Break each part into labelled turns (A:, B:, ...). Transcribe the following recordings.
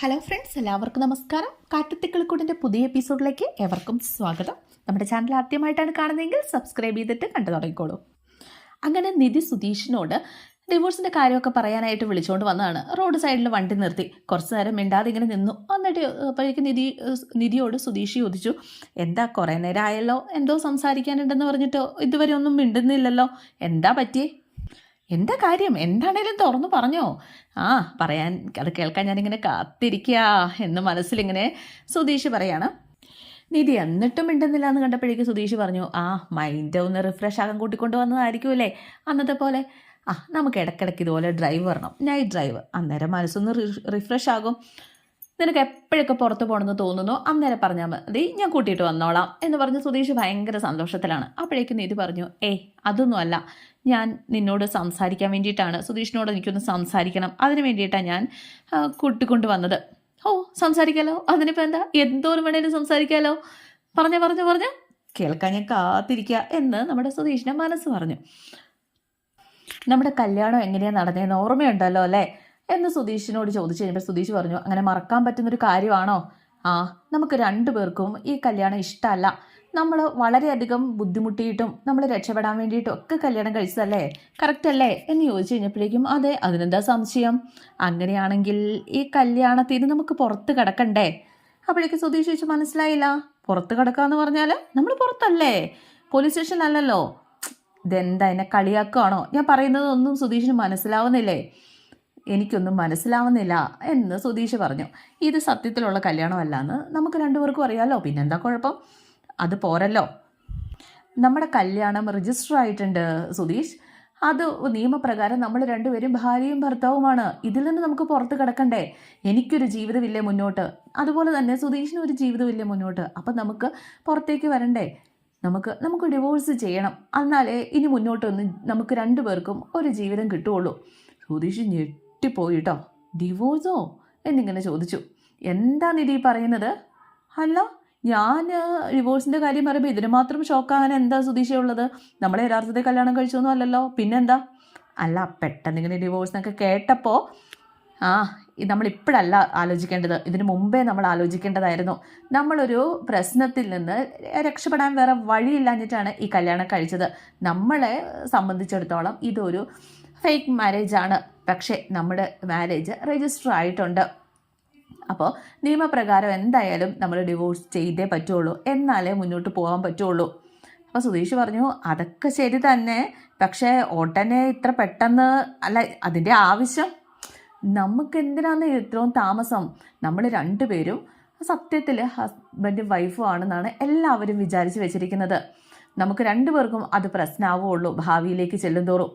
A: Hello friends എല്ലാവർക്കും നമസ്കാരം. കാട്ടുത്തിക്കളിക്കൂടിന്റെ പുതിയ എപ്പിസോഡിലേക്ക് എവർക്കും സ്വാഗതം. നമ്മുടെ ചാനൽ ആദ്യമായിട്ടാണ് കാണുന്നതെങ്കിൽ സബ്സ്ക്രൈബ് ചെയ്തിട്ട് കണ്ടു തുടങ്ങിക്കോളൂ. അങ്ങനെ നിധി സുധീഷിനോട് ഡിവോഴ്സിന്റെ കാര്യമൊക്കെ പറയാനായിട്ട് വിളിച്ചുകൊണ്ട് വന്നതാണ്. റോഡ് സൈഡിൽ വണ്ടി നിർത്തി. കുറച്ച് നേരം മിണ്ടാതെ ഇങ്ങനെ നിന്നു. എന്നിട്ട് അപ്പോഴേക്ക് നിധി നിധിയോട് സുധീഷ് ചോദിച്ചു എന്താ കുറേ നേരം ആയല്ലോ എന്തോ സംസാരിക്കാനുണ്ടെന്ന് പറഞ്ഞിട്ട് ഇതുവരെ ഒന്നും മിണ്ടുന്നില്ലല്ലോ? എന്താ പറ്റിയേ? എന്താ കാര്യം? എന്താണേലും തുറന്നു പറഞ്ഞോ. ആ പറയാൻ അത് കേൾക്കാൻ ഞാനിങ്ങനെ കാത്തിരിക്കുക എന്ന് മനസ്സിലിങ്ങനെ സുധീഷ് പറയാണ്. നിധി എന്നിട്ടും മിണ്ടുന്നില്ല എന്ന് കണ്ടപ്പോഴേക്ക് സുധീഷ് പറഞ്ഞു ആ മൈൻഡ് ഒന്ന് റിഫ്രഷ് ആകാൻ കൂട്ടിക്കൊണ്ട് വന്നതായിരിക്കുമല്ലേ അന്നത്തെ പോലെ. ആ നമുക്ക് ഇടയ്ക്കിടയ്ക്ക് ഇതുപോലെ ഡ്രൈവ് വരണം. Night drive. അന്നേരം മനസ്സൊന്ന് റിഫ്രഷ് ആകും. നിനക്ക് എപ്പോഴൊക്കെ പുറത്ത് പോകണമെന്ന് തോന്നുന്നു അന്നേരം പറഞ്ഞാൽ മതി. ഞാൻ കൂട്ടിയിട്ട് വന്നോളാം എന്ന് പറഞ്ഞ് സുധീഷ് ഭയങ്കര സന്തോഷത്തിലാണ്. അപ്പോഴേക്കും നീതി പറഞ്ഞു ഏയ് അതൊന്നും അല്ല. ഞാൻ നിന്നോട് സംസാരിക്കാൻ വേണ്ടിയിട്ടാണ്. സുധീഷിനോട് എനിക്കൊന്ന് സംസാരിക്കണം. അതിന് വേണ്ടിയിട്ടാണ് ഞാൻ കൂട്ടിക്കൊണ്ട് വന്നത്. ഓ സംസാരിക്കാലോ? അതിനിപ്പോൾ എന്താ? എന്തോരം വേണേലും സംസാരിക്കാലോ? പറഞ്ഞ പറഞ്ഞു പറഞ്ഞു. കേൾക്കാൻ ഞാൻ കാത്തിരിക്കുക എന്ന് നമ്മുടെ സുധീഷിന്റെ മനസ്സ് പറഞ്ഞു. നമ്മുടെ കല്യാണം എങ്ങനെയാണ് നടന്നതെന്ന് ഓർമ്മയുണ്ടല്ലോ അല്ലേ? എന്ന് സുധീഷിനോട് ചോദിച്ചു കഴിഞ്ഞപ്പോൾ സുധീഷ് പറഞ്ഞു അങ്ങനെ മറക്കാൻ പറ്റുന്നൊരു കാര്യമാണോ? ആ നമുക്ക് രണ്ടു പേർക്കും ഈ കല്യാണം ഇഷ്ടമല്ല നമ്മൾ വളരെയധികം ബുദ്ധിമുട്ടിയിട്ടും നമ്മൾ രക്ഷപ്പെടാൻ വേണ്ടിയിട്ടും ഒക്കെ കല്യാണം കഴിച്ചതല്ലേ? കറക്റ്റ് അല്ലേ? എന്ന് ചോദിച്ചു കഴിഞ്ഞപ്പോഴേക്കും അതെ അതിനെന്താ സംശയം? അങ്ങനെയാണെങ്കിൽ ഈ കല്യാണത്തിന് നമുക്ക് പുറത്ത് കിടക്കണ്ടേ? അപ്പോഴേക്കും സുധീഷ് ചോദിച്ചു മനസ്സിലായില്ല. പുറത്ത് കിടക്കാന്ന് പറഞ്ഞാൽ നമ്മൾ പുറത്തല്ലേ? പോലീസ് സ്റ്റേഷനിലല്ലല്ലോ. ഇതെന്താ എന്നെ കളിയാക്കുകയാണോ ഞാൻ പറയുന്നത് ഒന്നും സുധീഷിന് മനസ്സിലാവുന്നില്ലേ? എനിക്കൊന്നും മനസ്സിലാവുന്നില്ല എന്ന് സുധീഷ് പറഞ്ഞു. ഇത് സത്യത്തിലുള്ള കല്യാണമല്ല എന്ന് നമുക്ക് രണ്ടുപേർക്കും അറിയാമല്ലോ പിന്നെന്താ കുഴപ്പം? അത് പോരല്ലോ. നമ്മുടെ കല്യാണം രജിസ്റ്റർ ആയിട്ടുണ്ട് സുധീഷ്. അത് നിയമപ്രകാരം നമ്മൾ രണ്ടുപേരും ഭാര്യയും ഭർത്താവുമാണ്. ഇതിൽ നിന്ന് നമുക്ക് പുറത്ത് കിടക്കണ്ടേ? എനിക്കൊരു ജീവിതമില്ലേ മുന്നോട്ട്? അതുപോലെ തന്നെ സുധീഷിനും ഒരു ജീവിതമില്ലേ മുന്നോട്ട്? അപ്പം നമുക്ക് പുറത്തേക്ക് വരണ്ടേ? നമുക്ക് നമുക്ക് ഡിവോഴ്സ് ചെയ്യണം. എന്നാലേ ഇനി മുന്നോട്ടൊന്ന് നമുക്ക് രണ്ടുപേർക്കും ഒരു ജീവിതം കിട്ടുകയുള്ളൂ. സുധീഷ് ഞെട്ടിപ്പോയിട്ടോ? ഡിവോഴ്സോ എന്നിങ്ങനെ ചോദിച്ചു. എന്താ നിധി പറയുന്നത്? അല്ല ഞാൻ ഡിവോഴ്സിന്റെ കാര്യം പറയുമ്പോൾ ഇതിന് മാത്രം ഷോക്കാകാൻ എന്താ സുതീഷയുള്ളത് നമ്മളെ യഥാർത്ഥത്തിൽ കല്യാണം കഴിച്ചൊന്നും അല്ലല്ലോ. പിന്നെന്താ? അല്ല പെട്ടെന്ന് ഇങ്ങനെ ഡിവോഴ്സ് എന്നൊക്കെ കേട്ടപ്പോൾ ആ നമ്മൾ ഇപ്പോഴല്ല ആലോചിക്കേണ്ടത്. ഇതിന് മുമ്പേ നമ്മൾ ആലോചിക്കേണ്ടതായിരുന്നു. നമ്മളൊരു പ്രശ്നത്തിൽ നിന്ന് രക്ഷപ്പെടാൻ വേറെ വഴിയില്ലാഞ്ഞിട്ടാണ് ഈ കല്യാണം കഴിച്ചത്. നമ്മളെ സംബന്ധിച്ചിടത്തോളം ഇതൊരു ഫേക്ക് മാരേജാണ് പക്ഷേ നമ്മുടെ മാരേജ് രജിസ്റ്റർ ആയിട്ടുണ്ട്. അപ്പോൾ നിയമപ്രകാരം എന്തായാലും നമ്മൾ ഡിവോഴ്സ് ചെയ്തേ പറ്റുള്ളൂ. എന്നാലേ മുന്നോട്ട് പോകാൻ പറ്റുള്ളൂ. അപ്പോൾ സുധീഷ് പറഞ്ഞു അതൊക്കെ ശരി തന്നെ. പക്ഷേ ഉടനെ ഇത്ര പെട്ടെന്ന് അല്ല അതിന്റെ ആവശ്യം. നമുക്ക് എന്തിനാണ് ഇത്രയും താമസം? നമ്മൾ രണ്ടുപേരും സത്യത്തിൽ ഹസ്ബൻഡും വൈഫും ആണെന്നാണ് എല്ലാവരും വിചാരിച്ച് വെച്ചിരിക്കുന്നത്. നമുക്ക് രണ്ടുപേർക്കും അത് പ്രശ്നമാവുള്ളൂ ഭാവിയിലേക്ക് ചെല്ലുന്തോറും.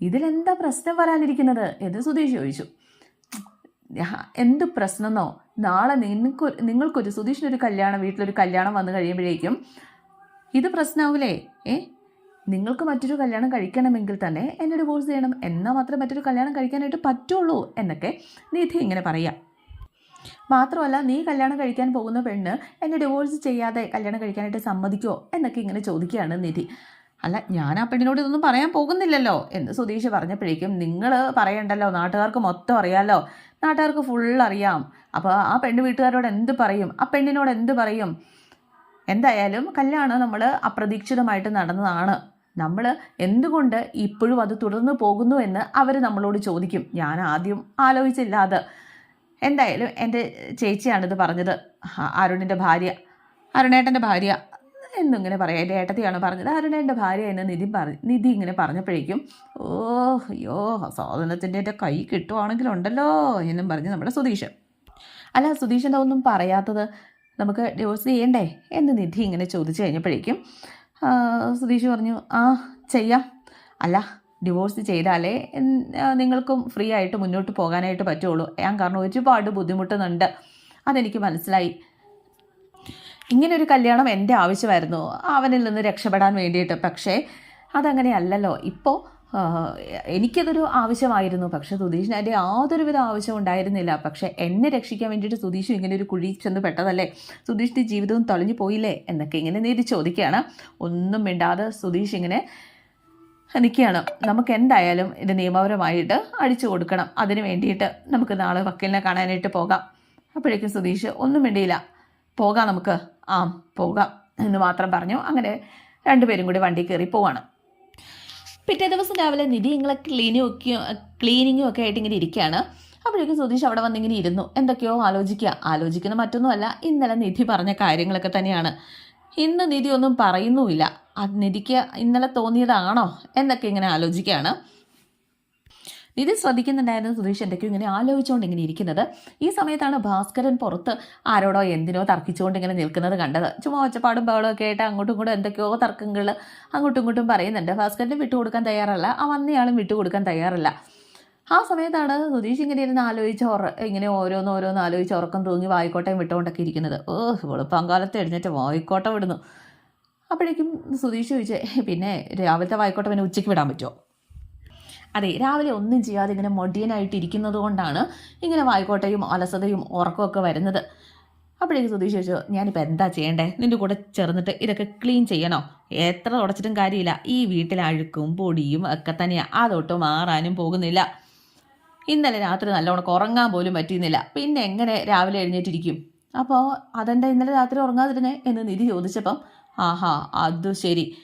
A: ഇതിലെന്താ പ്രശ്നം വരാനിരിക്കുന്നത്? എന്ന് സുധീഷ് ചോദിച്ചു. എന്ത് പ്രശ്നമെന്നോ നാളെ നിങ്ങൾക്ക് നിങ്ങൾക്കൊരു സുധീഷിനൊരു കല്യാണം വീട്ടിലൊരു കല്യാണം വന്നു കഴിയുമ്പോഴേക്കും ഇത് പ്രശ്നമാവൂലേ ഏ? നിങ്ങൾക്ക് മറ്റൊരു കല്യാണം കഴിക്കണമെങ്കിൽ തന്നെ എന്നെ ഡിവോഴ്സ് ചെയ്യണം. എന്നാൽ മാത്രമേ മറ്റൊരു കല്യാണം കഴിക്കാനായിട്ട് പറ്റുള്ളൂ എന്നൊക്കെ നിധി ഇങ്ങനെ പറയാം. മാത്രമല്ല നീ കല്യാണം കഴിക്കാൻ പോകുന്ന പെണ്ണ് എന്നെ ഡിവോഴ്സ് ചെയ്യാതെ കല്യാണം കഴിക്കാനായിട്ട് സമ്മതിക്കോ എന്നൊക്കെ ഇങ്ങനെ ചോദിക്കുകയാണ് നിധി. അല്ല ഞാൻ ആ പെണ്ണിനോട് ഇതൊന്നും പറയാൻ പോകുന്നില്ലല്ലോ എന്ന് സുധീഷ് പറഞ്ഞപ്പോഴേക്കും നിങ്ങൾ പറയണ്ടല്ലോ നാട്ടുകാർക്ക് മൊത്തം അറിയാമല്ലോ നാട്ടുകാർക്ക് ഫുൾ അറിയാം. അപ്പോൾ ആ പെണ്ണ് വീട്ടുകാരോട് എന്ത് പറയും? ആ പെണ്ണിനോട് എന്ത് പറയും? എന്തായാലും കല്യാണം നമ്മൾ അപ്രതീക്ഷിതമായിട്ട് നടന്നതാണ്. നമ്മൾ എന്തുകൊണ്ട് ഇപ്പോഴും അത് തുടർന്ന് പോകുന്നു എന്ന് അവർ നമ്മളോട് ചോദിക്കും. ഞാൻ ആദ്യം ആലോചിച്ചില്ല അത്. എന്തായാലും എന്റെ ചേച്ചിയാണിത് പറഞ്ഞത്. അരുണിന്റെ ഭാര്യ. അരുണേട്ടന്റെ ഭാര്യ. എന്നിങ്ങനെ പറയാം. എന്റെ ഏട്ടത്തിയാണ് പറഞ്ഞത്. ആരുടെ എന്റെ ഭാര്യ എന്ന് നിധി പറഞ്ഞു നിധി ഇങ്ങനെ പറഞ്ഞപ്പോഴേക്കും ഓ അയ്യോ സാധനത്തിന്റെ എന്റെ കൈ കിട്ടുവാണെങ്കിലുണ്ടല്ലോ എന്നും പറഞ്ഞ് നമ്മുടെ സുധീഷ്. അല്ല സുധീഷ് എന്താ ഒന്നും പറയാത്തത്? നമുക്ക് ഡിവോഴ്സ് ചെയ്യണ്ടേ? എന്ന് നിധി ഇങ്ങനെ ചോദിച്ചു കഴിഞ്ഞപ്പോഴേക്കും സുധീഷ് പറഞ്ഞു ആ ചെയ്യാം. അല്ല ഡിവോഴ്സ് ചെയ്താലേ നിങ്ങൾക്കും ഫ്രീ ആയിട്ട് മുന്നോട്ട് പോകാനായിട്ട് പറ്റുള്ളൂ. ഞാൻ കാരണം ഒരുപാട് ബുദ്ധിമുട്ടുന്നുണ്ട്. അതെനിക്ക് മനസ്സിലായി. ഇങ്ങനെ ഒരു കല്യാണം എന്റെ ആവശ്യമായിരുന്നു. അവനിൽ നിന്ന് രക്ഷപ്പെടാൻ വേണ്ടിയിട്ട്. പക്ഷേ അതങ്ങനെയല്ലല്ലോ. ഇപ്പോൾ എനിക്കതൊരു ആവശ്യമായിരുന്നു. പക്ഷെ സുധീഷിന് അതിന്റെ യാതൊരുവിധ ആവശ്യം ഉണ്ടായിരുന്നില്ല. പക്ഷേ എന്നെ രക്ഷിക്കാൻ വേണ്ടിയിട്ട് സുധീഷും ഇങ്ങനെ ഒരു കുഴി ചെന്ന് പെട്ടതല്ലേ? സുധീഷിന്റെ ജീവിതവും തൊളഞ്ഞു പോയില്ലേ? എന്നൊക്കെ ഇങ്ങനെ നേരി ചോദിക്കുകയാണ്. ഒന്നും മിണ്ടാതെ സുധീഷ് ഇങ്ങനെ നിൽക്കുകയാണ്. നമുക്ക് എന്തായാലും ഇത് നിയമപരമായിട്ട് അടിച്ചു കൊടുക്കണം. അതിന് വേണ്ടിയിട്ട് നമുക്ക് നാളെ വക്കീലിനെ കാണാനായിട്ട് പോകാം. അപ്പോഴേക്കും സുധീഷ് ഒന്നും വേണ്ടിയില്ല പോകാം നമുക്ക്. ആ പോകാം എന്ന് മാത്രം പറഞ്ഞു. അങ്ങനെ രണ്ടുപേരും കൂടി വണ്ടി കയറി പോവാണ്. പിറ്റേ ദിവസം രാവിലെ നിധി ഇങ്ങളെ ക്ലീനിങ് ഒക്കെ ക്ലീനിങ്ങും ഒക്കെ ആയിട്ട് ഇങ്ങനെ ഇരിക്കുകയാണ് അപ്പോഴേക്കും സുധീഷ് അവിടെ വന്നിങ്ങനെ ഇരുന്നു. എന്തൊക്കെയോ ആലോചിക്കുക. ആലോചിക്കുന്ന മറ്റൊന്നുമല്ല ഇന്നലെ നിധി പറഞ്ഞ കാര്യങ്ങളൊക്കെ തന്നെയാണ്. ഇന്ന് നിധി ഒന്നും പറയുന്നുമില്ല. അത് നിധിക്ക് ഇന്നലെ തോന്നിയതാണോ എന്നൊക്കെ ഇങ്ങനെ ആലോചിക്കുകയാണ്. നിധി ശ്രദ്ധിക്കുന്നുണ്ടായിരുന്നു സുധീഷ് എന്തൊക്കെയോ ഇങ്ങനെ ആലോചിച്ചുകൊണ്ട് ഇങ്ങനെ ഇരിക്കുന്നത്. ഈ സമയത്താണ് ഭാസ്കരൻ പുറത്ത് ആരോടോ എന്തിനോ തർക്കിച്ചുകൊണ്ട് ഇങ്ങനെ നിൽക്കുന്നത് കണ്ടത്. ചുമ്മാ ഒച്ചപ്പാടും ബഹളമൊക്കെ ആയിട്ട് അങ്ങോട്ടും ഇങ്ങോട്ടും എന്തൊക്കെയോ തർക്കങ്ങൾ അങ്ങോട്ടും ഇങ്ങോട്ടും പറയുന്നുണ്ട്. ഭാസ്കരന് വിട്ടുകൊടുക്കാൻ തയ്യാറല്ല. ആ വന്നയാളും വിട്ടുകൊടുക്കാൻ തയ്യാറല്ല. ആ സമയത്താണ് സുധീഷ് ഇങ്ങനെ ഇരുന്ന് ആലോചിച്ച് ഉറ ഇങ്ങനെ ഓരോന്ന് ഓരോന്ന് ആലോചിച്ച് ഉറക്കം തൂങ്ങി വായിക്കോട്ടയും വിട്ടുകൊണ്ടൊക്കെ ഇരിക്കുന്നത്. ഓ വെളുപ്പാങ്കാലത്ത് പങ്കാലത്ത് എഴുന്നേറ്റ് വായിക്കോട്ടം വിടുന്നു. അപ്പോഴേക്കും സുധീഷ് ചോദിച്ചേ പിന്നെ രാവിലത്തെ വായിക്കോട്ടം പിന്നെ ഉച്ചയ്ക്ക് വിടാൻ പറ്റുമോ അതെ രാവിലെ ഒന്നും ചെയ്യാതെ ഇങ്ങനെ മൊടിയനായിട്ട് ഇരിക്കുന്നത് കൊണ്ടാണ് ഇങ്ങനെ വായിക്കോട്ടയും അലസതയും ഉറക്കമൊക്കെ വരുന്നത്. അപ്പോഴേക്ക് സുധീഷ് ചോദിച്ചു ഞാനിപ്പോൾ എന്താ ചെയ്യേണ്ടേ? നിന്റെ കൂടെ ചേർന്നിട്ട് ഇതൊക്കെ ക്ലീൻ ചെയ്യണോ? എത്ര തുടച്ചിട്ടും കാര്യമില്ല. ഈ വീട്ടിലെ അഴുക്കും പൊടിയും ഒക്കെ തന്നെയാണ് അതൊട്ട് മാറാനും പോകുന്നില്ല. ഇന്നലെ രാത്രി നല്ലോണം ഉറങ്ങാൻ പോലും പറ്റിയിരുന്നില്ല. പിന്നെ എങ്ങനെ രാവിലെ എഴുന്നേറ്റിരിക്കും? അപ്പോൾ അതെന്താ ഇന്നലെ രാത്രി ഉറങ്ങാതിരുന്നേ? എന്ന് നിധി ചോദിച്ചപ്പം ആഹാ അത് ശരി.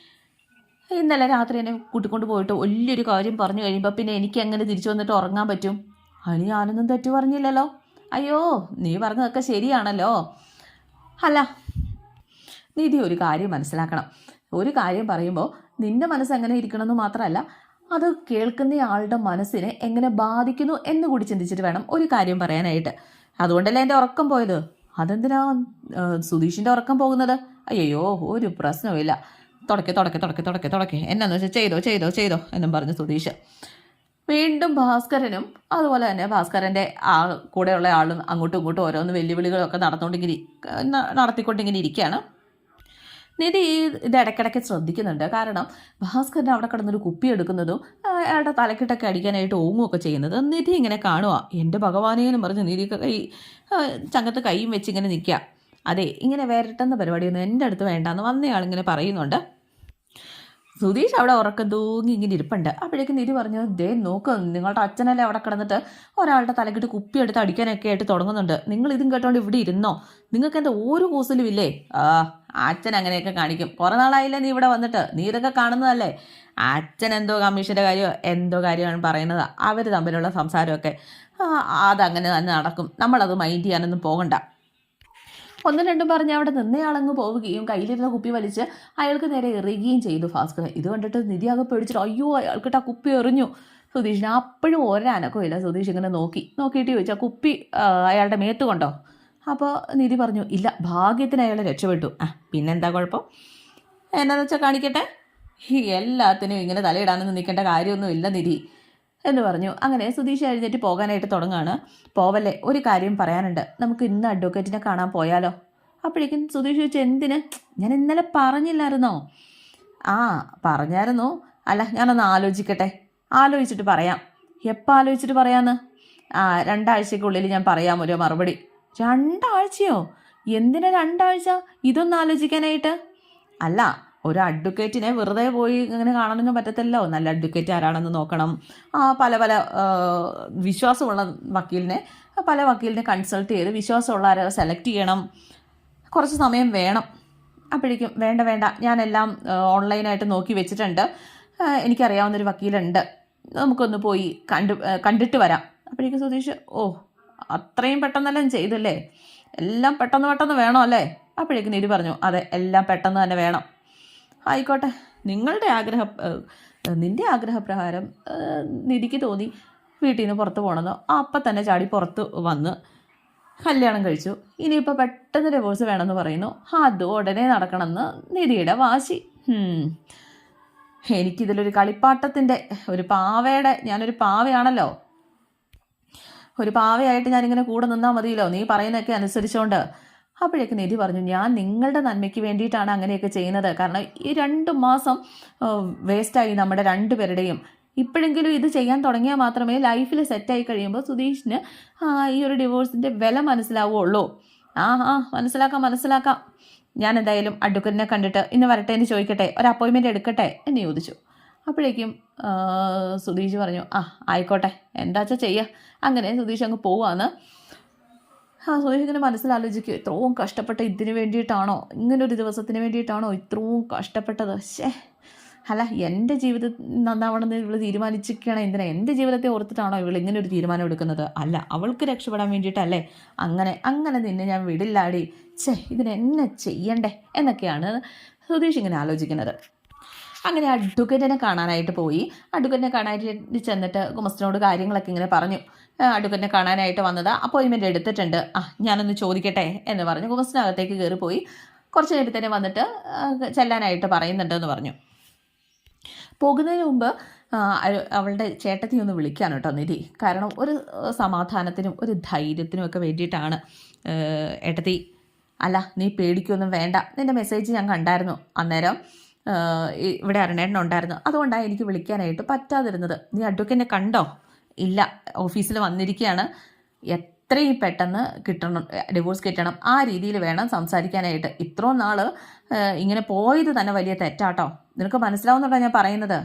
A: ഇന്നലെ രാത്രി എന്നെ കൂട്ടിക്കൊണ്ട് പോയിട്ട് വലിയൊരു കാര്യം പറഞ്ഞു കഴിയുമ്പോൾ പിന്നെ എനിക്ക് എങ്ങനെ തിരിച്ചു വന്നിട്ട് ഉറങ്ങാൻ പറ്റും? അതിന് ഞാനൊന്നും തെറ്റു പറഞ്ഞില്ലല്ലോ. അയ്യോ നീ പറഞ്ഞതൊക്കെ ശരിയാണല്ലോ. അല്ല നിധി ഒരു കാര്യം മനസ്സിലാക്കണം. ഒരു കാര്യം പറയുമ്പോൾ നിന്റെ മനസ്സ് എങ്ങനെ ഇരിക്കണമെന്ന് മാത്രമല്ല അത് കേൾക്കുന്ന ആളുടെ മനസ്സിനെ എങ്ങനെ ബാധിക്കുന്നു എന്ന് കൂടി ചിന്തിച്ചിട്ട് വേണം ഒരു കാര്യം പറയാനായിട്ട്. അതുകൊണ്ടല്ലേ എന്റെ ഉറക്കം പോയത്? അതെന്തിനാ സുധീഷിന്റെ ഉറക്കം പോകുന്നത്? അയ്യോ ഒരു പ്രശ്നവുമില്ല. തുടക്കെ തുടക്കെ തുടക്കെ തുടക്കെ തുടക്കെ. എന്നാന്ന് വെച്ചാൽ ചെയ്തോ ചെയ്തോ ചെയ്തോ എന്നും പറഞ്ഞു സുധീഷ്. വീണ്ടും ഭാസ്കരനും അതുപോലെ തന്നെ ഭാസ്കരന്റെ ആ കൂടെയുള്ള ആളും അങ്ങോട്ടും ഇങ്ങോട്ടും ഓരോന്ന് വെല്ലുവിളികളൊക്കെ നടന്നുകൊണ്ടിങ്ങനെ നടത്തിക്കൊണ്ടിങ്ങനെ ഇരിക്കുകയാണ് നിധി ഇത് ഇടയ്ക്കിടയ്ക്ക് ശ്രദ്ധിക്കുന്നുണ്ട്. കാരണം ഭാസ്കരൻ അവിടെ കിടന്നൊരു കുപ്പി എടുക്കുന്നതും അയാളുടെ തലക്കിട്ടൊക്കെ അടിക്കാനായിട്ട് ഓങ്ങുമൊക്കെ ചെയ്യുന്നത് നിധി ഇങ്ങനെ കാണുക എന്റെ ഭഗവാനേന്ന് പറഞ്ഞ് നിധി കൈ ചങ്ങത്ത് കൈയും വെച്ച് ഇങ്ങനെ നിൽക്കുക അതെ ഇങ്ങനെ വരട്ടുന്ന പരിപാടിയൊന്നും എന്റെ അടുത്ത് വേണ്ടാന്ന് വന്നയാളിങ്ങനെ പറയുന്നുണ്ട്. സുധീഷ് അവിടെ ഉറക്കം തൂങ്ങി ഇങ്ങനെ ഇരിപ്പുണ്ട്. അപ്പോഴേക്കും നിധി പറഞ്ഞു ദേ നോക്ക് നിങ്ങളുടെ അച്ഛനല്ലേ അവിടെ കിടന്നിട്ട് ഒരാളുടെ തലക്കിട്ട് കുപ്പി എടുത്ത് അടിക്കാനൊക്കെ ആയിട്ട് തുടങ്ങുന്നുണ്ട്. നിങ്ങൾ ഇതും കേട്ടോണ്ട് ഇവിടെ ഇരുന്നോ? നിങ്ങൾക്ക് എന്താ ഒരു കൂസലും ഇല്ലേ? ആ അച്ഛൻ അങ്ങനെയൊക്കെ കാണിക്കും. കുറേ നാളായില്ലേ നീ ഇവിടെ വന്നിട്ട്? നീ ഇതൊക്കെ കാണുന്നതല്ലേ? അച്ഛൻ എന്തോ കമ്മീഷന്റെ കാര്യമോ എന്തോ കാര്യമാണ് പറയുന്നത്. അവർ തമ്മിലുള്ള സംസാരമൊക്കെ അതങ്ങനെ തന്നെ നടക്കും. നമ്മളത് മൈൻഡ് ചെയ്യാനൊന്നും പോകണ്ട. ഒന്നും രണ്ടും പറഞ്ഞ് അവിടെ നിന്നയാളങ്ങ് പോവുകയും കയ്യിലിരുന്ന കുപ്പി വലിച്ച് അയാൾക്ക് നേരെ എറിയുകയും ചെയ്തു ഭാസ്കരൻ. ഇത് കണ്ടിട്ട് നിധി ആകെ പേടിച്ചിട്ട് അയ്യോ അയാൾക്കിട്ട് ആ കുപ്പി എറിഞ്ഞു. സുധീഷിന് അപ്പോഴും ഒരനക്കമില്ല സുധീഷ് ഇങ്ങനെ നോക്കി. നോക്കിയിട്ട് ചോദിച്ചാൽ കുപ്പി അയാളുടെ മേത്ത് കൊണ്ടോ? അപ്പോൾ നിധി പറഞ്ഞു ഇല്ല ഭാഗ്യത്തിന് അയാളെ രക്ഷപ്പെട്ടു. ആ പിന്നെന്താ കുഴപ്പം? എന്നാന്ന് വെച്ചാൽ കാണിക്കട്ടെ? എല്ലാത്തിനും ഇങ്ങനെ തലയിടാനൊന്നും നിൽക്കേണ്ട കാര്യമൊന്നും ഇല്ല നിധി. എന്ന് പറഞ്ഞു. അങ്ങനെ സുധീഷ് എഴുന്നേറ്റ് പോകാനായിട്ട് തുടങ്ങുകയാണ്. പോവല്ലേ ഒരു കാര്യം പറയാനുണ്ട്. നമുക്ക് ഇന്ന് അഡ്വക്കേറ്റിനെ കാണാൻ പോയാലോ? അപ്പോഴേക്കും സുധീഷ് ചോദിച്ചു എന്തിന്? ഞാൻ ഇന്നലെ പറഞ്ഞില്ലായിരുന്നോ? ആ പറഞ്ഞായിരുന്നു. അല്ല ഞാനൊന്ന് ആലോചിക്കട്ടെ. ആലോചിച്ചിട്ട് പറയാം. എപ്പോൾ ആലോചിച്ചിട്ട് പറയാന്ന്? ആ രണ്ടാഴ്ചക്കുള്ളിൽ ഞാൻ പറയാം ഒരു മറുപടി. രണ്ടാഴ്ചയോ? എന്തിനാ രണ്ടാഴ്ച? ഇതൊന്ന് ആലോചിക്കാനായിട്ട്? അല്ല ഒരു അഡ്വക്കേറ്റിനെ വെറുതെ പോയി ഇങ്ങനെ കാണാനൊന്നും പറ്റത്തില്ലോ നല്ല അഡ്വക്കേറ്റ് ആരാണെന്ന് നോക്കണം. ആ പല പല വിശ്വാസമുള്ള വക്കീലിനെ പല വക്കീലിനെ കൺസൾട്ട് ചെയ്ത് വിശ്വാസമുള്ള ആരെ സെലക്ട് ചെയ്യണം. കുറച്ച് സമയം വേണം. അപ്പോഴേക്കും വേണ്ട വേണ്ട. ഞാനെല്ലാം ഓൺലൈനായിട്ട് നോക്കി വെച്ചിട്ടുണ്ട്. എനിക്കറിയാവുന്നൊരു വക്കീലുണ്ട്. നമുക്കൊന്ന് പോയി കണ്ട് കണ്ടിട്ട് വരാം. അപ്പോഴേക്കും സുധീഷ് ഓ അത്രയും പെട്ടെന്നെല്ലാം ചെയ്തല്ലേ? എല്ലാം പെട്ടെന്ന് പെട്ടെന്ന് വേണം അല്ലേ അപ്പോഴേക്കും നിധി പറഞ്ഞു അതെ എല്ലാം പെട്ടെന്ന് തന്നെ വേണം. ആയിക്കോട്ടെ. നിങ്ങളുടെ ആഗ്രഹ നിന്റെ ആഗ്രഹപ്രകാരം നിധിക്ക് തോന്നി വീട്ടിൽ നിന്ന് പുറത്ത് പോകണമെന്നോ അപ്പം തന്നെ ചാടി പുറത്ത് വന്ന് കല്യാണം കഴിച്ചു. ഇനിയിപ്പോൾ പെട്ടെന്ന് ഡിവോഴ്സ് വേണമെന്ന് പറയുന്നു. അത് ഉടനെ നടക്കണമെന്ന് നിധിയുടെ വാശി. എനിക്കിതിലൊരു കളിപ്പാട്ടത്തിന്റെ ഒരു പാവയുടെ ഞാനൊരു പാവയാണല്ലോ. ഒരു പാവയായിട്ട് ഞാനിങ്ങനെ കൂടെ നിന്നാൽ മതിയല്ലോ. നീ പറയുന്നതൊക്കെ അനുസരിച്ചുകൊണ്ട് അപ്പോഴേക്ക് നിധി പറഞ്ഞു ഞാൻ നിങ്ങളുടെ നന്മയ്ക്ക് വേണ്ടിയിട്ടാണ് അങ്ങനെയൊക്കെ ചെയ്യുന്നത്. കാരണം ഈ രണ്ട് മാസം വേസ്റ്റായി നമ്മുടെ രണ്ടുപേരുടെയും ഇപ്പോഴെങ്കിലും ഇത് ചെയ്യാൻ തുടങ്ങിയാൽ മാത്രമേ ലൈഫിൽ സെറ്റായി കഴിയുമ്പോൾ സുധീഷിന് ഈ ഒരു ഡിവോഴ്സിന്റെ വില മനസ്സിലാവുള്ളൂ ആ ആ മനസ്സിലാക്കാം മനസ്സിലാക്കാം. ഞാൻ എന്തായാലും അഡ്വക്കറ്റിനെ കണ്ടിട്ട് ഇന്ന് വരട്ടെ എന്ന് ചോദിക്കട്ടെ ഒരു അപ്പോയിൻമെന്റ് എടുക്കട്ടെ എന്ന് ചോദിച്ചു. അപ്പോഴേക്കും സുധീഷ് പറഞ്ഞു ആ ആയിക്കോട്ടെ എന്താ വെച്ചാൽ ചെയ്യുക അങ്ങനെ സുധീഷ് അങ്ങ് പോവാന്ന്. ആ സുധീഷ് ഇങ്ങനെ മനസ്സിലാലോചിക്കും ഇത്രയും കഷ്ടപ്പെട്ട ഇതിന് വേണ്ടിയിട്ടാണോ ഇങ്ങനൊരു ദിവസത്തിന് വേണ്ടിയിട്ടാണോ ഇത്രയും കഷ്ടപ്പെട്ടത്? ശേ അല്ല എന്റെ ജീവിതം നന്നാവണമെന്ന് ഇവൾ തീരുമാനിച്ചിരിക്കുകയാണ്. എന്തിനാ? എന്റെ ജീവിതത്തെ ഓർത്തിട്ടാണോ ഇവൾ ഇങ്ങനെ ഒരു തീരുമാനം എടുക്കുന്നത്? അല്ല അവൾക്ക് രക്ഷപ്പെടാൻ വേണ്ടിയിട്ടല്ലേ? അങ്ങനെ അങ്ങനെ നിന്നെ ഞാൻ വിടില്ലാടി. ഛേ ഇതിനെന്നെ ചെയ്യണ്ടേ? എന്നൊക്കെയാണ് സുധീഷ് ഇങ്ങനെ ആലോചിക്കുന്നത്. അങ്ങനെ അഡ്വക്കറ്റിനെ കാണാനായിട്ട് പോയി. അഡ്വക്കറ്റിനെ കാണാനായിട്ട് ചെന്നിട്ട് ഗുമസ്റ്റിനോട് കാര്യങ്ങളൊക്കെ ഇങ്ങനെ പറഞ്ഞു. അഡ്വക്കറ്റിനെ കാണാനായിട്ട് വന്നത് അപ്പോയിൻമെന്റ് എടുത്തിട്ടുണ്ട്. ആ ഞാനൊന്ന് ചോദിക്കട്ടെ എന്ന് പറഞ്ഞു. ഗുമസ്റ്റിനകത്തേക്ക് കയറിപ്പോയി. പോയി കുറച്ച് നേരത്തേനെ വന്നിട്ട് ചെല്ലാനായിട്ട് പറയുന്നുണ്ടെന്ന് പറഞ്ഞു. പോകുന്നതിന് മുമ്പ് അവളുടെ ചേട്ടത്തി ഒന്ന് വിളിക്കാൻ കേട്ടോ നിധി. കാരണം ഒരു സമാധാനത്തിനും ഒരു ധൈര്യത്തിനും ഒക്കെ വേണ്ടിയിട്ടാണ് ഏട്ടത്തി. അല്ല നീ പേടിക്കൊന്നും വേണ്ട. നിന്റെ മെസ്സേജ് ഞാൻ കണ്ടായിരുന്നു അന്നേരം. ഇവിടെ അരുണേട്ടൻ ഉണ്ടായിരുന്നു. അതുകൊണ്ടാണ് എനിക്ക് വിളിക്കാനായിട്ട് പറ്റാതിരുന്നത്. നീ അഡ്വക്കേറ്റിനെ കണ്ടോ? ഇല്ല ഓഫീസിൽ വന്നിരിക്കുകയാണ്. എത്രയും പെട്ടെന്ന് കിട്ടണം ഡിവോഴ്സ് കിട്ടണം. ആ രീതിയിൽ വേണം സംസാരിക്കാനായിട്ട്. ഇത്രയും നാൾ ഇങ്ങനെ പോയത് തന്നെ വലിയ തെറ്റാട്ടോ. നിനക്ക് മനസ്സിലാവുന്നുണ്ടോ ഞാൻ പറയുന്നത്?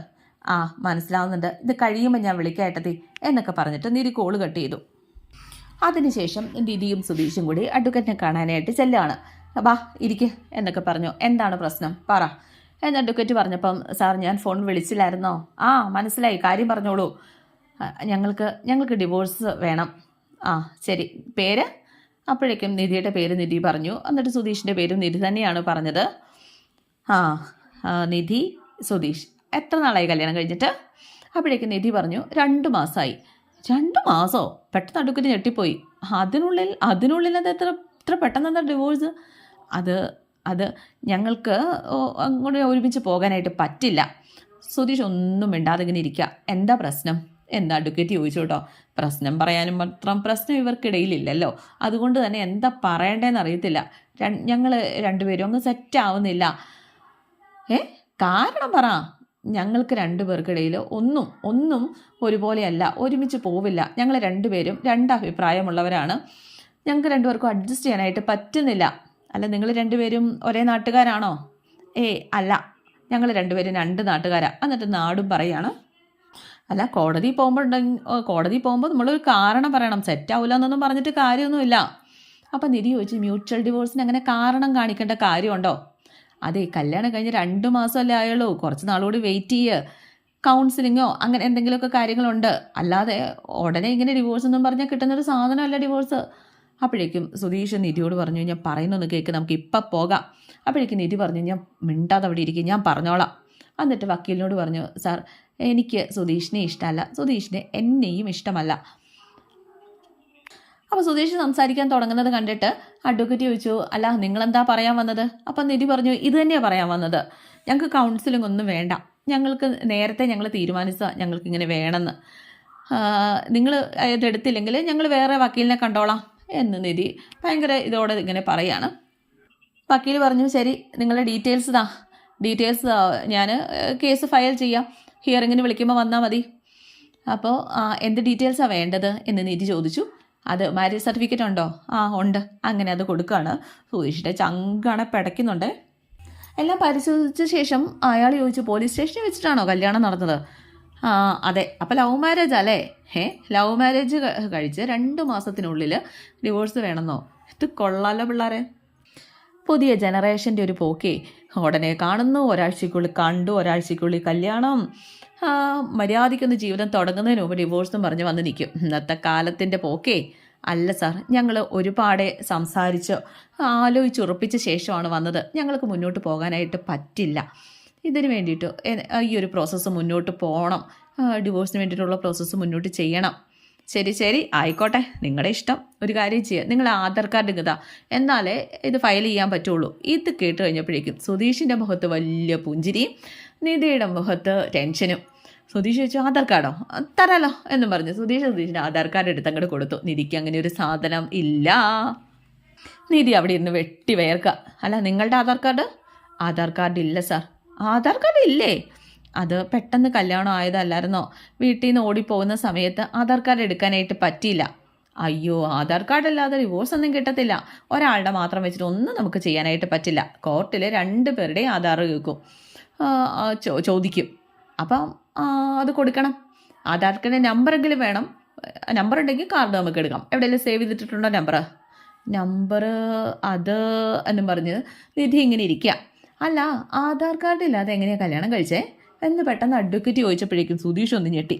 A: ആ മനസ്സിലാവുന്നുണ്ട്. ഇത് കഴിയുമ്പോൾ ഞാൻ വിളിക്കായിട്ടതി എന്നൊക്കെ പറഞ്ഞിട്ട് നിരി കോൾ കട്ട് ചെയ്തു. അതിനുശേഷം ദിദിയും സുധീഷും കൂടി അഡ്വക്കറ്റിനെ കാണാനായിട്ട് ചെല്ലുകയാണ് അപ്പാ ഇരിക്ക് എന്നൊക്കെ പറഞ്ഞു. എന്താണ് പ്രശ്നം? പറ. എന്ന് പറഞ്ഞപ്പം സാർ ഞാൻ ഫോൺ വിളിച്ചില്ലായിരുന്നോ? ആ മനസ്സിലായി. കാര്യം പറഞ്ഞോളൂ. ഞങ്ങൾക്ക് ഞങ്ങൾക്ക് ഡിവോഴ്സ് വേണം. ആ ശരി. പേര്? അപ്പോഴേക്കും നിധിയുടെ പേര് നിധി പറഞ്ഞു. എന്നിട്ട് സുധീഷിന്റെ പേരും നിധി തന്നെയാണ് പറഞ്ഞത്. ആ നിധി സുധീഷ്. എത്ര നാളായി കല്യാണം കഴിഞ്ഞിട്ട്? അപ്പോഴേക്കും നിധി പറഞ്ഞു രണ്ട് മാസമായി രണ്ട് മാസമോ പെട്ടെന്ന് അടുക്കിട്ട് ഞെട്ടിപ്പോയി. അതിനുള്ളിൽ അതിനുള്ളിൽ അത് എത്ര എത്ര പെട്ടെന്ന് എന്താ ഡിവോഴ്സ്? അത് അത് ഞങ്ങൾക്ക് അങ്ങോട്ട് ഒരുമിച്ച് പോകാനായിട്ട് പറ്റില്ല. സുതീഷ് ഒന്നും മിണ്ടാതെ ഇങ്ങനെ ഇരിക്കുക എന്താ പ്രശ്നം? എന്താ അഡ്വക്കേറ്റ് ചോദിച്ചു കേട്ടോ പ്രശ്നം പറയാനും മാത്രം പ്രശ്നം ഇവർക്കിടയിലില്ലല്ലോ. അതുകൊണ്ട് തന്നെ എന്താ പറയണ്ടേന്ന് അറിയത്തില്ല. ഞങ്ങൾ രണ്ടുപേരും അങ്ങ് സെറ്റ് ആവുന്നില്ല. ഏ? കാരണം പറ. ഞങ്ങൾക്ക് രണ്ടു പേർക്കിടയിൽ ഒന്നും ഒന്നും ഒരുപോലെയല്ല. ഒരുമിച്ച് പോവില്ല. ഞങ്ങൾ രണ്ടുപേരും രണ്ട് അഭിപ്രായമുള്ളവരാണ്. ഞങ്ങൾക്ക് രണ്ടുപേർക്കും അഡ്ജസ്റ്റ് ചെയ്യാനായിട്ട് പറ്റുന്നില്ല. അല്ല നിങ്ങൾ രണ്ടുപേരും ഒരേ നാട്ടുകാരാണോ? ഏ അല്ല ഞങ്ങൾ രണ്ടുപേരും രണ്ട് നാട്ടുകാരാണ് എന്നിട്ട് നാടും പറയാണ്. അല്ല കോടതി പോകുമ്പോൾ കോടതി പോകുമ്പോൾ നമ്മളൊരു കാരണം പറയണം. സെറ്റ് ആവില്ല എന്നൊന്നും പറഞ്ഞിട്ട് കാര്യമൊന്നുമില്ല. അപ്പം നിധി ചോദിച്ചു മ്യൂച്വൽ ഡിവോഴ്സിന് അങ്ങനെ കാരണം കാണിക്കേണ്ട കാര്യമുണ്ടോ? അതെ കല്യാണം കഴിഞ്ഞ് രണ്ട് മാസമല്ലേ ആയുള്ളൂ. കുറച്ച് നാളുകൂടി വെയിറ്റ് ചെയ്യുക കൗൺസിലിങ്ങോ അങ്ങനെ എന്തെങ്കിലുമൊക്കെ കാര്യങ്ങളുണ്ട്. അല്ലാതെ ഉടനെ ഇങ്ങനെ ഡിവോഴ്സ് എന്നും പറഞ്ഞാൽ കിട്ടുന്നൊരു സാധനമല്ല ഡിവോഴ്സ്. അപ്പോഴേക്കും സുധീഷ് നിധിയോട് പറഞ്ഞു ഞാൻ പറയുന്നൊന്ന് കേൾക്ക് നമുക്ക് ഇപ്പം പോകാം. അപ്പോഴേക്കും നിധി പറഞ്ഞു ഞാൻ മിണ്ടാതെ അവിടെ ഇരിക്കും ഞാൻ പറഞ്ഞോളാം. എന്നിട്ട് വക്കീലിനോട് പറഞ്ഞു സാർ എനിക്ക് സുധീഷിനെ ഇഷ്ടമല്ല. സുധീഷിന് എന്നെയും ഇഷ്ടമല്ല. അപ്പോൾ സുധീഷ് സംസാരിക്കാൻ തുടങ്ങുന്നത് കണ്ടിട്ട് അഡ്വക്കേറ്റ് ചോദിച്ചു അല്ല നിങ്ങളെന്താ പറയാൻ വന്നത്? അപ്പം നിധി പറഞ്ഞു ഇത് തന്നെയാണ് പറയാൻ വന്നത്. ഞങ്ങൾക്ക് കൗൺസിലിംഗ് ഒന്നും വേണ്ട. ഞങ്ങൾക്ക് നേരത്തെ ഞങ്ങൾ തീരുമാനിച്ച ഞങ്ങൾക്ക് ഇങ്ങനെ വേണമെന്ന്. നിങ്ങൾ ഇതെടുത്തില്ലെങ്കിൽ ഞങ്ങൾ വേറെ വക്കീലിനെ കണ്ടോളാം. എന്ന് നിധി ഭയങ്കര ഇതോടെ ഇങ്ങനെ പറയാണ്. വക്കീൽ പറഞ്ഞു ശരി നിങ്ങളുടെ ഡീറ്റെയിൽസ് താ ഡീറ്റെയിൽസ് ഞാൻ കേസ് ഫയൽ ചെയ്യാം. ഹിയറിങ്ങിന് വിളിക്കുമ്പോൾ വന്നാൽ മതി. അപ്പോൾ എന്ത് ഡീറ്റെയിൽസാണ് വേണ്ടത്? എന്ന് നിധി ചോദിച്ചു. അത് മാരേജ് സർട്ടിഫിക്കറ്റ് ഉണ്ടോ? ആ ഉണ്ട്. അങ്ങനെ അത് കൊടുക്കുകയാണ് സുരേഷിന്റെ ചങ്കണ പിടയ്ക്കുന്നുണ്ട്. എല്ലാം പരിശോധിച്ച ശേഷം അയാൾ ചോദിച്ചു പോലീസ് സ്റ്റേഷനിൽ വെച്ചിട്ടാണോ കല്യാണം നടന്നത്? അതെ. അപ്പോൾ ലവ് മാരേജ് അല്ലേ? ഹേ ലവ് മാരേജ് കഴിച്ച് രണ്ട് മാസത്തിനുള്ളിൽ ഡിവോഴ്സ് വേണമെന്നോ? ഇത് കൊള്ളാലോ പിള്ളേരെ. പുതിയ ജനറേഷന്റെ ഒരു പോക്കേ. ഉടനെ കാണുന്നു ഒരാഴ്ചയ്ക്കുള്ളിൽ കണ്ടു ഒരാഴ്ചയ്ക്കുള്ളിൽ കല്യാണം. മര്യാദയ്ക്കൊന്ന് ജീവിതം തുടങ്ങുന്നതിന് മുമ്പ് ഡിവോഴ്സും പറഞ്ഞ് വന്ന് നിൽക്കും. ഇന്നത്തെ കാലത്തിന്റെ പോക്കേ. അല്ല സാർ ഞങ്ങൾ ഒരുപാട് സംസാരിച്ച് ആലോചിച്ചുറപ്പിച്ച ശേഷമാണ് വന്നത്. ഞങ്ങൾക്ക് മുന്നോട്ട് പോകാനായിട്ട് പറ്റില്ല. ഇതിന് വേണ്ടിയിട്ട് ഈ ഒരു പ്രോസസ്സ് മുന്നോട്ട് പോകണം ഡിവോഴ്സിന് വേണ്ടിയിട്ടുള്ള പ്രോസസ്സ് മുന്നോട്ട് ചെയ്യണം. ശരി ശരി. ആയിക്കോട്ടെ. നിങ്ങളുടെ ഇഷ്ടം. ഒരു കാര്യം ചെയ്യുക. നിങ്ങൾ ആധാർ കാർഡ് കഥ എന്നാലേ ഇത് ഫയൽ ചെയ്യാൻ പറ്റുള്ളൂ. ഇത് കേട്ട് കഴിഞ്ഞപ്പോഴേക്കും സുധീഷിന്റെ മുഖത്ത് വലിയ പുഞ്ചിരിയും നിധിയുടെ മുഖത്ത് ടെൻഷനും. സുധീഷ് ചോദിച്ചു ആധാർ കാർഡോ? തരാലോ എന്ന് പറഞ്ഞു. സുധീഷ് സുധീഷിന്റെ ആധാർ കാർഡ് എടുത്ത് അങ്ങോട്ട് കൊടുത്തു. നിധിക്ക് അങ്ങനെ ഒരു സാധനം ഇല്ല. നിധി അവിടെ ഇരുന്ന് വെട്ടി വേർക്കുക അല്ല നിങ്ങളുടെ ആധാർ കാർഡ്? ആധാർ കാർഡ് ഇല്ല സാർ. ആധാർ കാർഡ് ഇല്ലേ? അത് പെട്ടെന്ന് കല്യാണം ആയതല്ലായിരുന്നോ? വീട്ടിൽ നിന്ന് ഓടിപ്പോകുന്ന സമയത്ത് ആധാർ കാർഡ് എടുക്കാനായിട്ട് പറ്റിയില്ല. അയ്യോ ആധാർ കാർഡ് അല്ലാതെ ഡിവോഴ്സ് ഒന്നും കിട്ടത്തില്ല. ഒരാളുടെ മാത്രം വെച്ചിട്ട് ഒന്നും നമുക്ക് ചെയ്യാനായിട്ട് പറ്റില്ല. കോർട്ടിൽ രണ്ട് പേരുടെയും ആധാർ കേൾക്കും. ചോദിക്കും. അപ്പം അത് കൊടുക്കണം. ആധാർ കാർഡിന്റെ നമ്പറെങ്കിലും വേണം. നമ്പർ ഉണ്ടെങ്കിൽ കാർഡ് നമുക്ക് എടുക്കാം. എവിടെയെങ്കിലും സേവ് ചെയ്തിട്ടുണ്ടോ നമ്പർ നമ്പർ അത് എന്നും പറഞ്ഞ് നിധി ഇങ്ങനെ ഇരിക്കുക അല്ല ആധാർ കാർഡ് ഇല്ലാതെ എങ്ങനെയാണ് കല്യാണം കഴിച്ചേ? എന്ന് പെട്ടെന്ന് അഡ്വക്കേറ്റ് ചോദിച്ചപ്പോഴേക്കും സുധീഷ് ഒന്ന് ഞെട്ടി.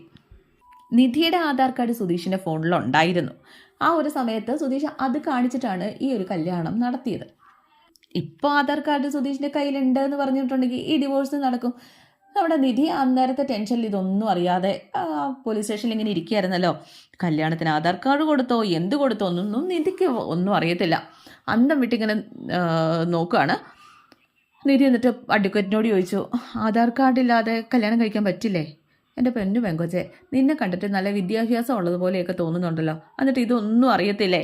A: നിധിയുടെ ആധാർ കാർഡ് സുധീഷിന്റെ ഫോണിലുണ്ടായിരുന്നു. ആ ഒരു സമയത്ത് സുധീഷ് അത് കാണിച്ചിട്ടാണ് ഈ ഒരു കല്യാണം നടത്തിയത്. ഇപ്പോൾ ആധാർ കാർഡ് സുധീഷിന്റെ കയ്യിലുണ്ട് എന്ന് പറഞ്ഞിട്ടുണ്ടെങ്കിൽ ഈ ഡിവോഴ്സ് നടക്കും. നമ്മുടെ നിധി അന്നേരത്തെ ടെൻഷനിൽ ഇതൊന്നും അറിയാതെ പോലീസ് സ്റ്റേഷനിൽ ഇങ്ങനെ ഇരിക്കുകയായിരുന്നല്ലോ. കല്യാണത്തിന് ആധാർ കാർഡ് കൊടുത്തോ എന്ത് കൊടുത്തോ ഒന്നും നിധിക്ക് ഒന്നും അറിയത്തില്ല. അന്തം വിട്ടിങ്ങനെ നോക്കുകയാണ് നിധി എന്നിട്ട് അഡ്വക്കേറ്റിനോട് ചോദിച്ചു ആധാർ കാർഡ് ഇല്ലാതെ കല്യാണം കഴിക്കാൻ പറ്റില്ലേ? എന്റെ പെണ്ണു പെങ്കൊച്ചെ നിന്നെ കണ്ടിട്ട് നല്ല വിദ്യാഭ്യാസം ഉള്ളതുപോലെയൊക്കെ തോന്നുന്നുണ്ടല്ലോ. എന്നിട്ട് ഇതൊന്നും അറിയത്തില്ലേ?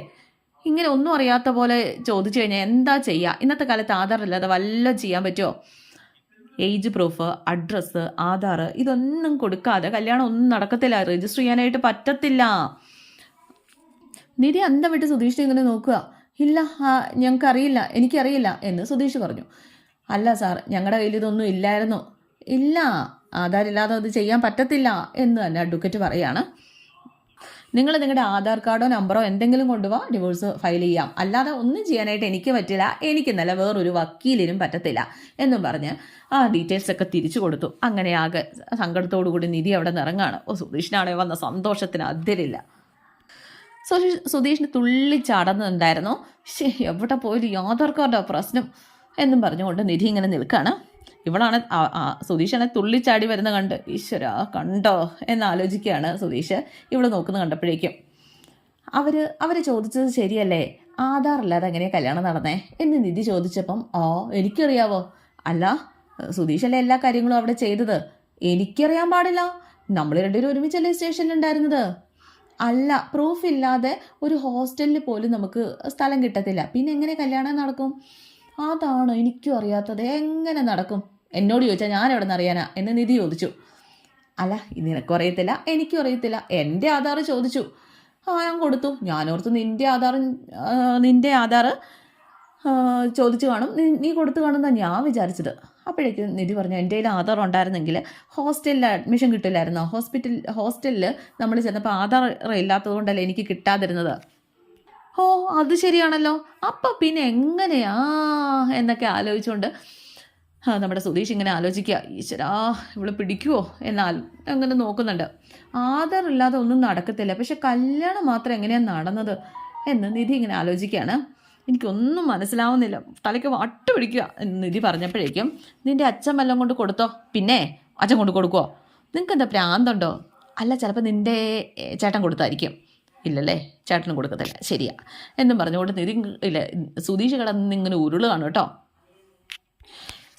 A: ഇങ്ങനെ ഒന്നും അറിയാത്ത പോലെ ചോദിച്ചു കഴിഞ്ഞാൽ എന്താ ചെയ്യുക ഇന്നത്തെ കാലത്ത് ആധാർ ഇല്ലാതെ വല്ലതും ചെയ്യാൻ പറ്റുമോ ഏജ് പ്രൂഫ് അഡ്രസ്സ് ആധാർ ഇതൊന്നും കൊടുക്കാതെ കല്യാണം ഒന്നും നടക്കത്തില്ല. രജിസ്റ്റർ ചെയ്യാനായിട്ട് പറ്റത്തില്ല. നിധി അന്തം വിട്ട് സുധീഷിനെ ഇങ്ങനെ നോക്കുക? ഇല്ല ഞങ്ങൾക്കറിയില്ല എനിക്കറിയില്ല എന്ന് സുധീഷ് പറഞ്ഞു. അല്ല സാർ ഞങ്ങളുടെ കയ്യിൽ ഇതൊന്നും ഇല്ലായിരുന്നു. ഇല്ല ആധാർ ഇല്ലാതെ അത് ചെയ്യാൻ പറ്റത്തില്ല എന്ന് തന്നെ അഡ്വക്കേറ്റ് പറയാണ്. നിങ്ങൾ നിങ്ങളുടെ ആധാർ കാർഡോ നമ്പറോ എന്തെങ്കിലും കൊണ്ടുപോവാ ഡിവോഴ്സ് ഫയൽ ചെയ്യാം. അല്ലാതെ ഒന്നും ചെയ്യാനായിട്ട് എനിക്ക് പറ്റില്ല എനിക്ക് നല്ല വേറൊരു വക്കീലിനും പറ്റത്തില്ല എന്നും പറഞ്ഞ് ആ ഡീറ്റെയിൽസ് ഒക്കെ തിരിച്ചു കൊടുത്തു. അങ്ങനെ ആകെ കൂടി നിധി അവിടെ നിറങ്ങാണ്. ഓ സുധീഷിനാണെ വന്ന സന്തോഷത്തിന് അതിരില്ല. സുധീഷ് സുധീഷിന് തുള്ളിച്ചാടുന്നുണ്ടായിരുന്നു എവിടെ പോയാലും ആധാർ കാർഡോ പ്രശ്നം. എന്നും പറഞ്ഞുകൊണ്ട് നിധി ഇങ്ങനെ നിൽക്കുകയാണ് ഇവളാണ് സുതീഷനെ തുള്ളിച്ചാടി വരുന്ന കണ്ട്. ഈശ്വര കണ്ടോ എന്നാലോചിക്കുകയാണ് സുധീഷ്. ഇവിടെ നോക്കുന്ന കണ്ടപ്പോഴേക്കും അവർ അവർ ചോദിച്ചത് ശരിയല്ലേ? ആധാർ അല്ലാതെ എങ്ങനെയാണ് കല്യാണം നടന്നേ? എന്ന് നിധി ചോദിച്ചപ്പം ഓ എനിക്കറിയാവോ. അല്ല സുധീഷല്ലേ എല്ലാ കാര്യങ്ങളും അവിടെ ചെയ്തത്? എനിക്കറിയാൻ പാടില്ല. നമ്മൾ രണ്ടുപേരും ഒരുമിച്ചല്ലേ സ്റ്റേഷനിലുണ്ടായിരുന്നത് അല്ല പ്രൂഫ് ഇല്ലാതെ ഒരു ഹോസ്റ്റലിൽ പോലും നമുക്ക് സ്ഥലം കിട്ടത്തില്ല. പിന്നെ എങ്ങനെ കല്യാണം നടക്കും? അതാണ് എനിക്കും അറിയാത്തത്. എങ്ങനെ നടക്കും? എന്നോട് ചോദിച്ചാൽ ഞാൻ എവിടെ നിന്ന് അറിയാനാ? എന്ന് നിധി ചോദിച്ചു. അല്ല നിനക്കും അറിയത്തില്ല എനിക്കും അറിയത്തില്ല. എന്റെ ആധാർ ചോദിച്ചു. ആ ഞാൻ കൊടുത്തു. ഞാനോർത്ത് നിന്റെ ആധാർ നിന്റെ ആധാർ ചോദിച്ചു കാണും. നീ കൊടുത്തു കാണുമെന്നാണ് ഞാൻ വിചാരിച്ചത്. അപ്പോഴേക്കും നിധി പറഞ്ഞു എന്റെ കയ്യിൽ ആധാർ ഉണ്ടായിരുന്നെങ്കിൽ ഹോസ്റ്റലിൽ അഡ്മിഷൻ കിട്ടില്ലായിരുന്നോ? ഹോസ്പിറ്റൽ ഹോസ്റ്റലിൽ നമ്മൾ ചെന്നപ്പോൾ ആധാർ ഇല്ലാത്തത് കൊണ്ടല്ലേ എനിക്ക് കിട്ടാതിരുന്നത്? ഓ അത് ശരിയാണല്ലോ. അപ്പം പിന്നെ എങ്ങനെയാ എന്നൊക്കെ ആലോചിച്ചുകൊണ്ട് നമ്മുടെ സുധീഷ് ഇങ്ങനെ ആലോചിക്കുക. ഈശ്വരാ ഇവൾ പിടിക്കുമോ എന്നാൽ അങ്ങനെ നോക്കുന്നുണ്ട്. ആധാർ ഇല്ലാതെ ഒന്നും നടക്കത്തില്ല. പക്ഷെ കല്യാണം മാത്രം എങ്ങനെയാണ് നടന്നത് എന്ന് നിധി ഇങ്ങനെ ആലോചിക്കുകയാണ്. എനിക്കൊന്നും മനസ്സിലാവുന്നില്ല. തലയ്ക്ക് വട്ട് പിടിക്കുക എന്ന് നിധി പറഞ്ഞപ്പോഴേക്കും നിന്റെ അച്ഛൻ വല്ലതും കൊണ്ട് കൊടുത്തോ? പിന്നെ അച്ഛൻ കൊണ്ട് കൊടുക്കുമോ നിങ്ങൾക്ക് എന്താ പ്രാന്തുണ്ടോ? അല്ല ചിലപ്പോൾ നിന്റെ ചേട്ടൻ കൊടുത്തായിരിക്കും. ഇല്ലല്ലേ? ചേട്ടനും കൊടുക്കത്തില്ല. ശരിയാ. എന്നും പറഞ്ഞുകൊണ്ട് നിതിൻ ഇല്ല സുധീഷ് കിടന്ന് ഉരുളാണ് കേട്ടോ.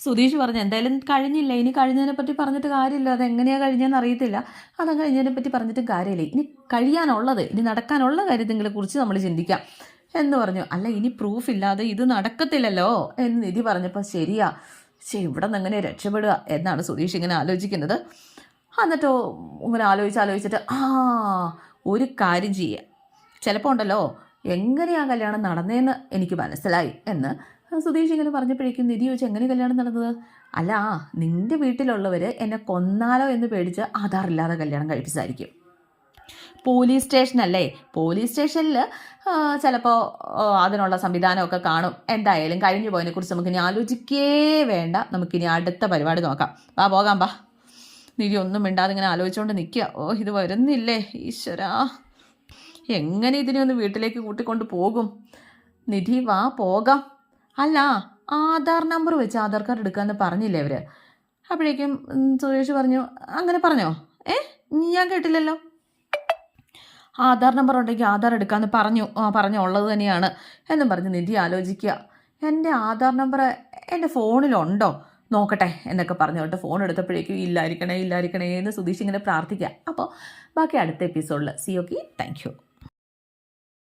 A: സുധീഷ് പറഞ്ഞു എന്തായാലും കഴിഞ്ഞില്ല? ഇനി കഴിഞ്ഞതിനെ പറ്റി പറഞ്ഞിട്ട് കാര്യമില്ല. അത് എങ്ങനെയാണ് കഴിഞ്ഞതെന്ന് അറിയത്തില്ല. അത് കഴിഞ്ഞതിനെ പറ്റി പറഞ്ഞിട്ട് കാര്യമില്ല. ഇനി കഴിയാനുള്ളത് ഇനി നടക്കാനുള്ള കാര്യത്തെങ്കിലെ കുറിച്ച് നമ്മൾ ചിന്തിക്കാം. എന്ന് പറഞ്ഞു അല്ല ഇനി പ്രൂഫ് ഇല്ലാതെ ഇത് നടക്കത്തില്ലല്ലോ? എന്ന് നിധി പറഞ്ഞപ്പോൾ ശരിയാ. ശരി ഇവിടെ നിന്ന് എങ്ങനെ രക്ഷപ്പെടുക? എന്നാണ് സുധീഷ് ഇങ്ങനെ ആലോചിക്കുന്നത്. എന്നിട്ടോ ഇങ്ങനെ ആലോചിച്ച് ആലോചിച്ചിട്ട് ആ ഒരു കാര്യം ചെയ്യുക ചിലപ്പോൾ ഉണ്ടല്ലോ എങ്ങനെയാ കല്യാണം നടന്നതെന്ന് എനിക്ക് മനസ്സിലായി എന്ന് സുധീഷ് ഇങ്ങനെ പറഞ്ഞപ്പോഴേക്കും നിധി ചോദിച്ചു എങ്ങനെ കല്യാണം നടന്നത്? അല്ല നിന്റെ വീട്ടിലുള്ളവർ എന്നെ കൊന്നാലോ എന്ന് പേടിച്ച് ആധാറില്ലാതെ കല്യാണം കഴിപ്പിച്ചായിരിക്കും പോലീസ് സ്റ്റേഷനല്ലേ പോലീസ് സ്റ്റേഷനിൽ ചിലപ്പോൾ അതിനുള്ള സംവിധാനമൊക്കെ കാണും. എന്തായാലും കഴിഞ്ഞു പോയതിനെക്കുറിച്ച് നമുക്കിനി ആലോചിക്കേ വേണ്ട. നമുക്കിനി അടുത്ത പരിപാടി നോക്കാം. വാ പോകാം വാ. നിധി ഒന്നും മിണ്ടാതെ ഇങ്ങനെ ആലോചിച്ചുകൊണ്ട് നിൽക്കുക ഓ ഇത് വരുന്നില്ലേ? ഈശ്വരാ. എങ്ങനെ ഇതിനെ ഒന്ന് വീട്ടിലേക്ക് കൂട്ടിക്കൊണ്ട് പോകും? നിധി വാ പോകാം. അല്ല ആധാർ നമ്പർ വെച്ച് ആധാർ കാർഡ് എടുക്കാമെന്ന് പറഞ്ഞില്ലേ അവർ അപ്പോഴേക്കും സുരേഷ് പറഞ്ഞു അങ്ങനെ പറഞ്ഞോ? ഏ? ഞാൻ കേട്ടില്ലല്ലോ. ആധാർ നമ്പർ ഉണ്ടെങ്കിൽ ആധാർ എടുക്കാമെന്ന് പറഞ്ഞു ആ പറഞ്ഞു ഉള്ളത് തന്നെയാണ് എന്നും പറഞ്ഞ് നിധി ആലോചിക്കുക എന്റെ ആധാർ നമ്പർ എന്റെ ഫോണിലുണ്ടോ? നോക്കട്ടെ എന്നൊക്കെ പറഞ്ഞുകൊണ്ട് ഫോൺ എടുത്തപ്പോഴേക്കും ഇല്ലായിരിക്കണേ ഇല്ലായിരിക്കണേ എന്ന് സുധീഷ് ഇങ്ങനെ പ്രാർത്ഥിക്കുക അപ്പോൾ ബാക്കി അടുത്ത എപ്പിസോഡിൽ സി ഓക്കെ താങ്ക് യു